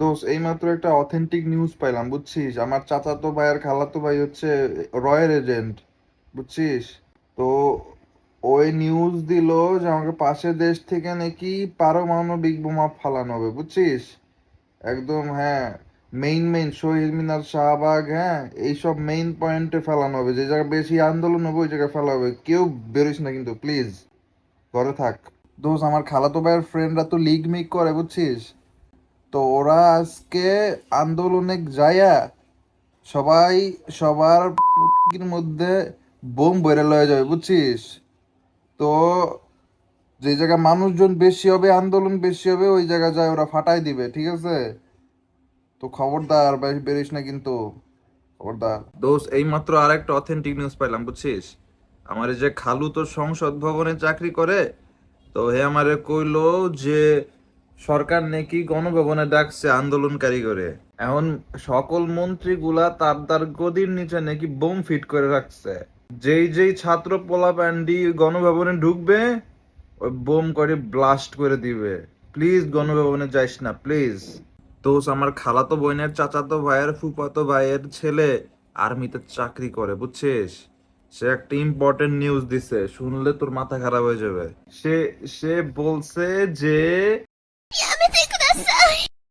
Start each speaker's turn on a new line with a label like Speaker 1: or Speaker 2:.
Speaker 1: দোষ এইমাত্র একটা অথেন্টিক নিউজ পাইলাম, বুঝছিস? আমার চাচাতো ভাইয়ের খালাতো ভাই হচ্ছে রয়ের এজেন্ট বুঝছিস? তো ওই নিউজ দিল যে আমাকে পাশের দেশ থেকে নাকি পারমাণবিক বোমা ফালানো হবে, বুঝছিস? একদম হ্যাঁ মেইন মেইন শহীদ মিনার শাহবাগ হ্যাঁ এইসব মেইন পয়েন্টে ফেলানো হবে, যে জায়গায় বেশি আন্দোলন হবে, ওই জায়গায় ফেলা হবে। কেউ বেরোইস না কিন্তু প্লিজ ঘরে থাক। দোষ আমার খালাতো ভাইয়ের ফ্রেন্ডরা তো লিগ মিগ করে, বুঝছিস? তো ওরা আজকে আন্দোলনে যায়া সবাই সবার মধ্যে বোম বেড়ে লয়ে যাবে, বুঝছিস? তো যে জায়গায় মানুষজন বেশি হবে, আন্দোলন বেশি হবে, ওই জায়গায় যায় ওরা ফাটাই দিবে, ঠিক আছে? তো খবরদার বেরিস না কিন্তু। খবরদার। দোষ এই মাত্র আর একটা অথেন্টিক নিউজ পাইলাম, বুঝছিস? আমার যে খালু তো সংসদ ভবনে চাকরি করে, তো হে আমারে কইলো যে সরকার নাকি গণভবনে ডাকছে আন্দোলনকারী করে। এখন সকল মন্ত্রীগুলা তার তার গদির নিচে নাকি বোম ফিট করে রাখছে। যেই যেই ছাত্র পোলা প্যান্ডি গণভবনে ঢুকবে, ওই বোম করে ব্লাস্ট করে দিবে। প্লিজ গণভবনে যাইস না, প্লিজ। দোষ আমার খালাতো বোনের চাচাতো ভাইয়ের, ফুফাতো ভাইয়ের ছেলে আর্মিতে চাকরি করে, বুঝছিস? সে একটা ইম্পর্টেন্ট নিউজ দিছে, শুনলে তোর মাথা খারাপ হয়ে যাবে। সে সে বলছে যে やめてください。